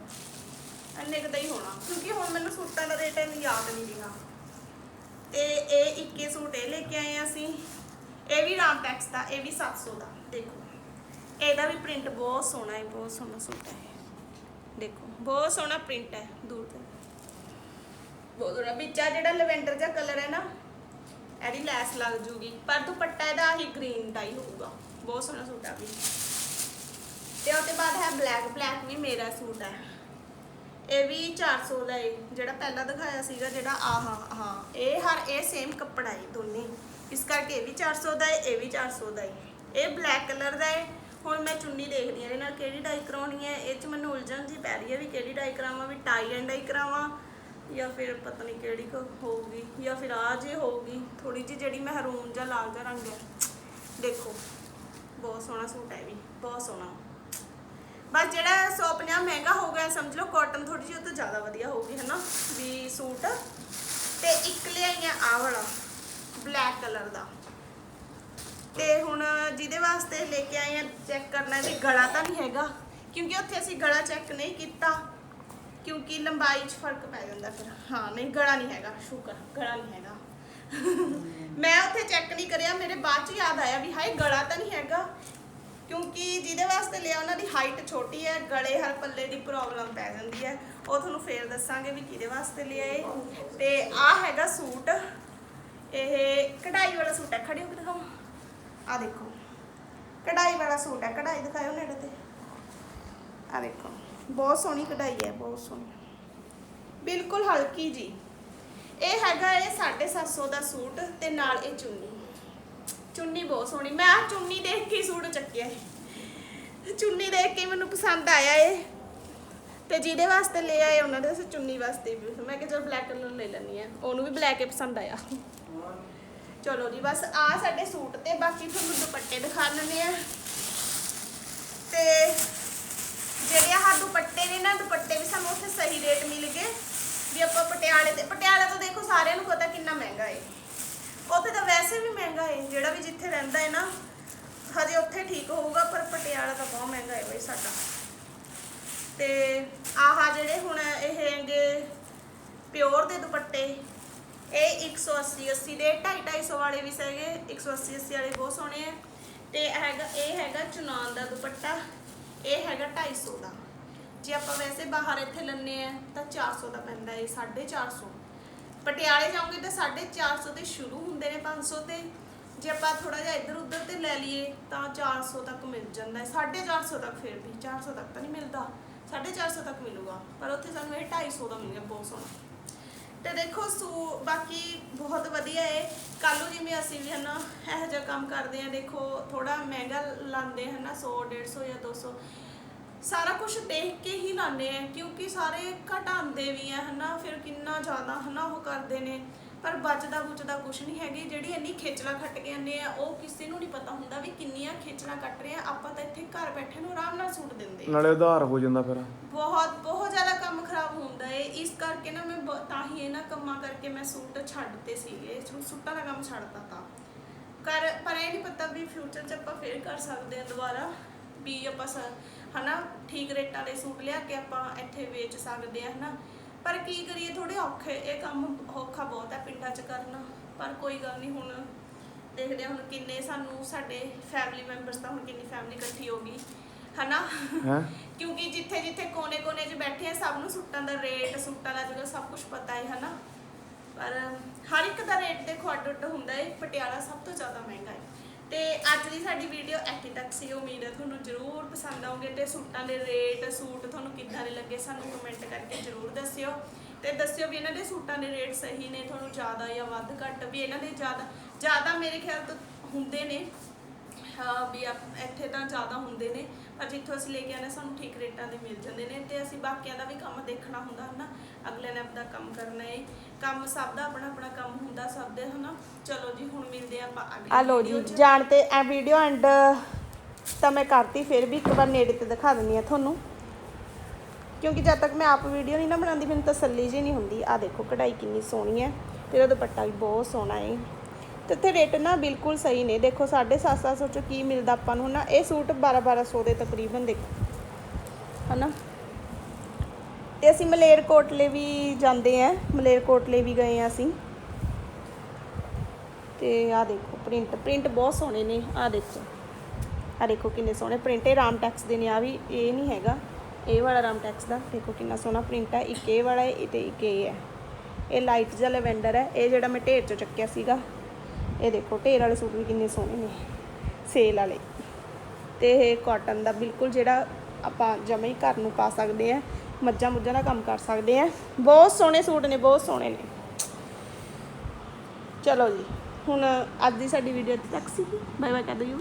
ਇੰਨੇ ਕੁ ਦਾ ਹੀ ਹੋਣਾ। ਕਿਉਂਕਿ ਹੁਣ ਮੈਨੂੰ ਸੂਟਾਂ ਦਾ ਰੇਟ ਇੰਨੀ ਯਾਦ ਨਹੀਂ ਰਿਹਾ ਤੇ ਇਹ ਇੱਕੇ ਸੂਟ ਇਹ ਲੈ ਕੇ ਆਏ ਆ ਅਸੀਂ। ਇਹ ਵੀ ਰਾਮ ਟੈਕਸ ਦਾ, ਇਹ ਵੀ 700 ਦਾ। ਦੇਖੋ। ਇਹਦਾ ਵੀ ਪ੍ਰਿੰਟ ਬਹੁਤ ਸੋਹਣਾ ਹੈ, ਬਹੁਤ ਸੋਹਣਾ ਸੂਟ ਹੈ ਇਹ। ਦੇਖੋ। ਬਹੁਤ ਸੋਹਣਾ ਪ੍ਰਿੰਟ ਹੈ, ਦੂਰ ਤੋਂ। ਬਹੁਤ ਸੋਹਣਾ। ਵਿੱਚ ਆ ਜਿਹੜਾ ਲਵੈਂਡਰ ਜਿਹਾ ਕਲਰ ਹੈ ਨਾ ਇਹਦੀ ਲੈਸ ਲੱਗ ਜੂਗੀ। ਪਰ ਦੁਪੱਟਾ ਇਹਦਾ ਆਹੀ ਗ੍ਰੀਨ ਟਾਈ ਹੋਊਗਾ। ਬਹੁਤ ਸੋਹਣਾ ਸੂਟ ਆ ਵੀ। ਤੇ ਉਹਦੇ ਬਾਅਦ ਹੈ ਬਲੈਕ ਬਲੈਕ ਵੀ ਮੇਰਾ ਸੂਟ ਹੈ। ਇਹ ਵੀ 400 ਦਾ ਹੈ ਜਿਹੜਾ ਪਹਿਲਾਂ ਦਿਖਾਇਆ ਸੀਗਾ, ਜਿਹੜਾ ਆਹ, ਹਾਂ, ਇਹ ਹਰ, ਇਹ ਸੇਮ ਕੱਪੜਾ ਹੈ ਦੋਨੇ। ਇਸ ਕਰਕੇ ਇਹ ਵੀ 400 ਦਾ ਹੈ ਇਹ ਵੀ 400 ਦਾ ਹੈ ਇਹ ਬਲੈਕ ਕਲਰ ਦਾ ਹੈ ਹੁਣ ਮੈਂ ਚੁੰਨੀ ਦੇਖਦੀ ਹਾਂ, ਇਹਦੇ ਨਾਲ ਕਿਹੜੀ ਡਾਈ ਕਰਾਉਣੀ ਹੈ? ਇਹ ਚ ਮੈਨੂੰ ਉਲਝਣ ਜੀ ਪੈ ਰਹੀ ਹੈ ਵੀ ਕਿਹੜੀ ਡਾਈ ਕਰਾਵਾਂ, ਵੀ ਟਾਈ ਐਂਡ ਡਾਈ ਕਰਾਵਾਂ। ਜਾਂ ਫਿਰ ਪਤਾ ਨਹੀਂ ਕਿਹੜੀ ਕੁ ਹੋਊਗੀ, ਜਾਂ ਫਿਰ ਆ ਜੇ ਹੋਊਗੀ ਥੋੜੀ ਜਿਹੀ ਜਿਹੜੀ ਮਹਿਰੂਨ ਜਾਂ ਲਾਲ ਜਿਹਾ ਰੰਗ ਹੈ। ਦੇਖੋ, ਬਹੁਤ ਸੋਹਣਾ ਸੂਟ ਹੈ ਵੀ, ਬਹੁਤ ਸੋਹਣਾ। ਬਸ ਜਿਹੜਾ 150 ਮਹਿੰਗਾ ਹੋ ਗਿਆ, ਸਮਝ ਲਓ ਕਾਟਨ ਥੋੜੀ ਜਿਹੀ ਉਹ ਤੋਂ ਜ਼ਿਆਦਾ ਵਧੀਆ ਹੋਊਗੀ, ਹਨਾ? ਵੀ ਸੂਟ। ਤੇ ਇੱਕ ਲਿਆਈ ਆ ਆਹ ਵਾਲਾ ਬਲੈਕ ਕਲਰ ਦਾ। ਤੇ ਹੁਣ ਜਿਹਦੇ ਵਾਸਤੇ ਲੈ ਕੇ ਆਏ ਆ ਚੈੱਕ ਕਰਨਾ ਵੀ ਗਲਾ ਤਾਂ ਨਹੀਂ ਹੈਗਾ, ਕਿਉਂਕਿ ਉੱਥੇ ਅਸੀਂ ਗਲਾ ਚੈੱਕ ਨਹੀਂ ਕੀਤਾ। ਕਿਉਂਕਿ ਲੰਬਾਈ 'ਚ ਫ਼ਰਕ ਪੈ ਜਾਂਦਾ ਫਿਰ। ਹਾਂ ਨਹੀਂ ਗਲਾ ਨਹੀਂ ਹੈਗਾ ਸ਼ੁਕਰ ਗਲਾ ਨਹੀਂ ਹੈਗਾ। ਮੈਂ ਉੱਥੇ ਚੈੱਕ ਨਹੀਂ ਕਰਿਆ ਮੇਰੇ ਬਾਅਦ 'ਚ ਯਾਦ ਆਇਆ ਵੀ ਹਾਏ ਗਲਾ ਤਾਂ ਨਹੀਂ ਹੈਗਾ। ਕਿਉਂਕਿ ਜਿਹਦੇ ਵਾਸਤੇ ਲਿਆ ਉਹਨਾਂ ਦੀ ਹਾਈਟ ਛੋਟੀ ਹੈ ਗਲੇ ਹਰ ਪੱਲੇ ਦੀ ਪ੍ਰੋਬਲਮ ਪੈ ਜਾਂਦੀ ਹੈ। ਉਹ ਤੁਹਾਨੂੰ ਫੇਰ ਦੱਸਾਂਗੇ ਵੀ ਕਿਹਦੇ ਵਾਸਤੇ ਲਿਆ ਏ ਤੇ ਆਹ ਹੈਗਾ ਸੂਟ। ਇਹ ਕਢਾਈ ਵਾਲਾ ਸੂਟ ਹੈ। ਖੜੀ ਹੋ ਕੇ ਦਿਖਾਓ। ਆ ਦੇਖੋ। ਕਢਾਈ ਵਾਲਾ ਸੂਟ ਹੈ। ਕਢਾਈ ਦਿਖਾਓ ਨੇੜੇ ਤੇ। ਆ ਦੇਖੋ। ਬਹੁਤ ਸੋਹਣੀ ਕਢਾਈ ਹੈ, ਬਹੁਤ ਸੋਹਣੀ। ਬਿਲਕੁਲ ਹਲਕੀ ਜੀ। ਇਹ ਹੈਗਾ ਇਹ 750 ਦਾ ਸੂਟ ਤੇ ਨਾਲ ਇਹ ਚੁੰਨੀ। ਚੁੰਨੀ ਬਹੁਤ ਸੋਹਣੀ। ਮੈਂ ਆ ਚੁੰਨੀ ਦੇਖ ਕੇ ਸੂਟ ਚੱਕਿਆ। ਚੁੰਨੀ ਦੇਖ ਕੇ ਮੈਨੂੰ ਪਸੰਦ ਆਇਆ ਇਹ। ਤੇ ਜਿਹਦੇ ਵਾਸਤੇ ਲੈ ਆਏ, ਉਹਨਾਂ ਦੇ ਚੁੰਨੀ ਵਾਸਤੇ ਵੀ। ਮੈਂ ਕਿਹਾ ਚਲ ਬਲੈਕ ਕਲਰ ਲੈ ਲੈਣੀ ਆ ਉਹਨੂੰ ਵੀ ਬਲੈਕ ਹੀ ਪਸੰਦ ਆਇਆ। ਚਲੋ ਜੀ, ਬਸ ਆ ਸਾਡੇ ਸੂਟ ਤੇ ਬਾਕੀ ਤੁਹਾਨੂੰ ਦੁਪੱਟੇ ਦਿਖਾ ਲੈਣੇ ਆ ਤੇ ਜਿਹੜੇ ਆਹ ਦੁਪੱਟੇ ਨੇ ਨਾ, ਦੁਪੱਟੇ ਵੀ ਸਾਨੂੰ ਉੱਥੇ ਸਹੀ ਰੇਟ ਮਿਲ ਗਏ। ਵੀ ਆਪਾਂ ਪਟਿਆਲੇ ਤੇ, ਪਟਿਆਲਾ ਤਾਂ ਦੇਖੋ ਸਾਰਿਆਂ ਨੂੰ ਪਤਾ ਕਿੰਨਾ ਮਹਿੰਗਾ ਹੈ ਉੱਥੇ ਤਾਂ ਵੈਸੇ ਵੀ ਮਹਿੰਗਾ ਹੈ ਜਿਹੜਾ ਵੀ ਜਿੱਥੇ ਰਹਿੰਦਾ ਹੈ ਨਾ, ਹਜੇ ਉੱਥੇ ਠੀਕ ਹੋਊਗਾ, ਪਰ ਪਟਿਆਲਾ ਤਾਂ ਬਹੁਤ ਮਹਿੰਗਾ ਹੈ ਬਈ ਸਾਡਾ। ਤੇ ਆਹ ਜਿਹੜੇ ਹੁਣ ਇਹ ਹੈਗੇ ਪਿਓਰ ਦੇ ਦੁਪੱਟੇ, ਇਹ 180 80 ਦੇ 250 250 ਵਾਲੇ ਵੀ ਹੈਗੇ 180 80 ਵਾਲੇ ਬਹੁਤ ਸੋਹਣੇ ਆ। ਤੇ ਹੈਗਾ, ਇਹ ਹੈਗਾ ਚੁਨਾਨ ਦਾ ਦੁਪੱਟਾ। ਇਹ ਹੈਗਾ 250 ਦਾ। ਜੇ ਆਪਾਂ ਵੈਸੇ ਬਾਹਰ ਇੱਥੇ ਲੰਨੇ ਆ, ਤਾਂ 400 ਦਾ ਪੈਂਦਾ ਹੈ 450 ਪਟਿਆਲੇ ਜਾਓਗੇ ਤਾਂ 450 ਤੇ ਸ਼ੁਰੂ ਹੁੰਦੇ ਨੇ 500 ਤੇ। ਜੇ ਆਪਾਂ ਥੋੜਾ ਜਿਹਾ ਇੱਧਰ ਉੱਧਰ ਤੇ ਲੈ ਲਈਏ, ਤਾਂ 400 ਤੱਕ ਮਿਲ ਜਾਂਦਾ ਹੈ 450 ਤੱਕ ਫਿਰ ਵੀ 400 ਤੱਕ ਤਾਂ ਨਹੀਂ ਮਿਲਦਾ। 450 ਤੱਕ ਮਿਲੂਗਾ। ਪਰ ਉੱਥੇ ਸਾਨੂੰ ਇਹ 250 ਦਾ ਮਿਲ ਬਹੁਤ ਸੋਹਣਾ। ਤੇ ਦੇਖੋ ਸੂ, ਬਾਕੀ ਬਹੁਤ ਵਧੀਆ ਹੈ ਕੱਲ੍ਹ ਨੂੰ ਜਿਵੇਂ ਅਸੀਂ ਵੀ ਹਨਾ, ਇਹੋ ਜਿਹਾ ਕੰਮ ਕਰਦੇ ਆ ਦੇਖੋ ਥੋੜਾ ਮਹਿੰਗਾ ਲਾਉਂਦੇ ਹਨਾ 100 150 ਜਾਂ 200 ਸਾਰਾ ਕੁਝ ਦੇਖ ਕੇ ਹੀ ਲਾਉਂਦੇ ਆ ਕਿਉਂਕਿ ਸਾਰੇ ਘਟਾਉਂਦੇ ਵੀ ਆ ਹਨਾ, ਫਿਰ ਕਿੰਨਾ ਜ਼ਿਆਦਾ ਹਨਾ ਉਹ ਕਰਦੇ ਨੇ। ਪਰ ਬਚਦਾ ਬੁਚਦਾ ਕੁਛ ਨਹੀਂ ਹੈਗੀ ਜਿਹੜੀ ਇੰਨੀ ਖੇਚਲਾ ਖੱਟ ਕੇ ਆਨੇ ਆ ਉਹ ਕਿਸੇ ਨੂੰ ਨਹੀਂ ਪਤਾ ਹੁੰਦਾ ਵੀ ਕਿੰਨੀਆਂ ਖੇਚਲਾ ਕੱਟ ਰਹੇ ਆ ਆਪਾਂ ਤਾਂ ਇੱਥੇ ਘਰ ਬੈਠੇ ਨੂੰ ਆਰਾਮ ਨਾਲ ਸੂਟ ਦਿੰਦੇ ਆ। ਨਾਲੇ ਉਧਾਰ ਹੋ ਜਾਂਦਾ ਫਿਰ। ਬਹੁਤ ਬਹੁਤ ਜ਼ਿਆਦਾ ਕੰਮ ਖਰਾਬ ਹੁੰਦਾ ਏ। ਇਸ ਕਰਕੇ ਨਾ ਮੈਂ ਬ- ਤਾਂ ਹੀ ਇਹਨਾਂ ਕੰਮਾਂ ਕਰਕੇ ਮੈਂ ਸੂਟ ਛੱਡਤੇ ਸੀਗੇ ਸੂ- ਸੂਟਾਂ ਦਾ ਕੰਮ ਛੱਡਤਾ ਤਾਂ। ਕਰ ਪਰ ਇਹ ਨਹੀਂ ਪਤਾ ਵੀ ਫਿਊਚਰ 'ਚ ਆਪਾਂ ਫੇਰ ਕਰ ਸਕਦੇ ਹਾਂ ਦੁਬਾਰਾ ਵੀ ਆਪਾਂ ਸ- ਹਨਾ ਠੀਕ ਰੇਟਾਂ ਦੇ ਸੂਟ ਲਿਆ ਕੇ ਆਪਾਂ ਇੱਥੇ ਵੇਚ ਸਕਦੇ ਆ ਹਨਾ। ਪਰ ਕੀ ਕਰੀਏ ਥੋੜੇ ਔਖੇ ਇਹ ਕੰਮ ਔਖਾ ਬਹੁਤ ਹੈ ਪਿੰਡਾਂ 'ਚ ਕਰਨਾ। ਪਰ ਕੋਈ ਗੱਲ ਨਹੀਂ ਹੁਣ ਦੇਖਦੇ ਹਾਂ ਹੁਣ ਕਿੰਨੇ ਸਾਨੂੰ ਸਾਡੇ ਫੈਮਿਲੀ ਮੈਂਬਰਸ ਤਾਂ ਹੁਣ ਕਿੰਨੀ ਫੈਮਿਲੀ ਇਕੱਠੀ ਹੋ ਗਈ ਹਨਾ? ਕਿਉਂਕਿ ਜਿੱਥੇ ਜਿੱਥੇ ਕੋਨੇ-ਕੋਨੇ 'ਚ ਬੈਠੇ ਆ ਸਭ ਨੂੰ ਸੂਟਾਂ ਦਾ ਰੇਟ ਸੂਟਾਂ ਦਾ ਜਿਹੜਾ ਸਭ ਕੁਝ ਪਤਾ ਹੈ ਹਨਾ? ਪਰ ਹਰ ਇੱਕ ਦਾ ਰੇਟ ਦੇਖੋ ਅੱਡ ਅੱਡ ਹੁੰਦਾ ਹੈ। ਪਟਿਆਲਾ ਸਭ ਤੋਂ ਜ਼ਿਆਦਾ ਮਹਿੰਗਾ ਹੈ। ਤੇ ਅੱਜ ਦੀ ਸਾਡੀ ਵੀਡੀਓ ਇੱਥੇ ਤੱਕ ਸੀ। ਉਮੀਦ ਹੈ ਤੁਹਾਨੂੰ ਜ਼ਰੂਰ ਪਸੰਦ ਆਉਗੇ ਤੇ ਸੂਟਾਂ ਦੇ ਰੇਟ ਸੂਟ ਤੁਹਾਨੂੰ ਕਿੱਦਾਂ ਦੇ ਲੱਗੇ ਸਾਨੂੰ ਕਮੈਂਟ ਕਰਕੇ ਜ਼ਰੂਰ ਦੱਸਿਓ। ਤੇ ਦੱਸਿਓ ਵੀ ਇਹਨਾਂ ਦੇ ਸੂਟਾਂ ਦੇ ਰੇਟ ਸਹੀ ਨੇ, ਤੁਹਾਨੂੰ ਜ਼ਿਆਦਾ ਜਾਂ ਵੱਧ ਘੱਟ? ਵੀ ਇਹਨਾਂ ਦੇ ਜ਼ਿਆਦਾ ਜ਼ਿਆਦਾ ਮੇਰੇ ਖਿਆਲ ਤੋਂ ਹੁੰਦੇ ਨੇ। ਵੀ ਆਪ- ਇੱਥੇ ਤਾਂ ਜ਼ਿਆਦਾ ਹੁੰਦੇ ਨੇ ਪਰ ਜਿੱਥੋਂ ਅਸੀਂ ਲੈ ਕੇ ਆਨੇ ਸਾਨੂੰ ਠੀਕ ਰੇਟਾਂ ਦੇ ਮਿਲ ਜਾਂਦੇ ਨੇ ਤੇ ਅਸੀਂ ਬਾਕੀਆਂ ਦਾ ਵੀ ਕੰਮ ਦੇਖਣਾ ਹੁੰਦਾ ਹਨਾ? ਅਗਲੇ ਨੇ ਆਪਣਾ ਕੰਮ ਕਰਨਾ ਹੈ ਕੰਮ ਸਭ ਦਾ ਆਪਣਾ ਆਪਣਾ ਕੰਮ ਹੁੰਦਾ ਸਭ ਦੇ ਹਨਾ? ਚਲੋ ਜੀ ਹੁਣ ਮਿਲਦੇ ਆਪਾਂ ਅਗਲੀ ਆ ਲੋ ਜੀ video 'ਚ। ਜਾਣ ਤੇ ਇਹ ਵੀਡੀਓ ਐਂਡ ਤਾਂ ਮੈਂ ਕਰਤੀ ਫਿਰ ਵੀ ਇੱਕ ਵਾਰ ਨੇੜੇ ਤੇ ਦਿਖਾ ਦਿੰਨੀ ਆ ਤੁਹਾਨੂੰ। ਕਿਉਂਕਿ ਜਦ ਤੱਕ ਮੈਂ ਆਪ ਵੀਡੀਓ ਨਹੀਂ ਨਾ ਬਣਾਉਂਦੀ ਮੈਨੂੰ ਤਸੱਲੀ ਜੀ ਨਹੀਂ ਹੁੰਦੀ। ਆ ਦੇਖੋ ਕਢਾਈ ਕਿੰਨੀ ਸੋਹਣੀ ਹੈ ਤੇ ਉਹਦਾ ਦੁਪੱਟਾ ਵੀ ਬਹੁਤ ਸੋਹਣਾ ਹੈ ਤੇ ਇੱਥੇ ਰੇਟ ਨਾ ਬਿਲਕੁਲ ਸਹੀ ਨੇ। ਦੇਖੋ 750 'ਚੋਂ ਕੀ ਮਿਲਦਾ ਆਪਾਂ ਨੂੰ ਨਾ, ਇਹ ਸੂਟ 12 1200 ਦੇ ਤਕਰੀਬਨ ਦੇਖੋ। ਹਨਾ? ਤੇ ਅਸੀਂ ਮਲੇਰਕੋਟਲੇ ਵੀ ਜਾਂਦੇ ਆ। ਮਲੇਰਕੋਟਲੇ ਵੀ ਗਏ ਆ ਅਸੀਂ। ਤੇ ਆ ਦੇਖੋ ਪ੍ਰਿੰਟ ਪ੍ਰਿੰਟ ਬਹੁਤ ਸੋਹਣੇ ਨੇ। ਆ ਦੇਖੋ। ਆ ਦੇਖੋ ਕਿੰਨੇ ਸੋਹਣੇ ਪ੍ਰਿੰਟ ਇਹ ਰਾਮ ਟੈਕਸ ਦੇ ਨੇ ਆ ਵੀ ਇਹ ਨਹੀਂ ਹੈਗਾ। ਇਹ ਵਾਲਾ ਰਾਮ ਟੈਕਸ ਦਾ। ਦੇਖੋ ਕਿੰਨਾ ਸੋਹਣਾ ਪ੍ਰਿੰਟ ਹੈ ਇੱਕ ਇਹ ਵਾਲਾ ਹੈ ਤੇ ਇੱਕ ਇਹ ਹੈ। ਇਹ ਲਾਈਟ ਜਿਹਾ ਲੈਵੈਂਡਰ ਹੈ। ਇਹ ਜਿਹੜਾ ਮੈਂ ਢੇਰ ਚੋਂ ਚੱਕਿਆ ਸੀਗਾ। ਇਹ ਦੇਖੋ, ਢੇਰ ਵਾਲੇ ਸੂਟ ਵੀ ਕਿੰਨੇ ਸੋਹਣੇ ਨੇ। ਸੇਲ ਵਾਲੇ। ਤੇ ਇਹ ਕਾਟਨ ਦਾ ਬਿਲਕੁਲ ਜਿਹੜਾ ਆਪਾਂ ਜਮੇ ਹੀ ਘਰ ਨੂੰ ਪਾ ਸਕਦੇ ਆ, ਮੱਝਾਂ ਮੁੱਝਾਂ ਦਾ ਕੰਮ ਕਰ ਸਕਦੇ ਆ। ਬਹੁਤ ਸੋਹਣੇ ਸੂਟ ਨੇ, ਬਹੁਤ ਸੋਹਣੇ ਨੇ। ਚਲੋ ਜੀ, ਹੁਣ ਅੱਜ ਦੀ ਸਾਡੀ ਵੀਡੀਓ ਇੱਥੇ ਤੱਕ ਸੀ ਬਾਏ ਬਾਏ ਕਰ ਦਿਓ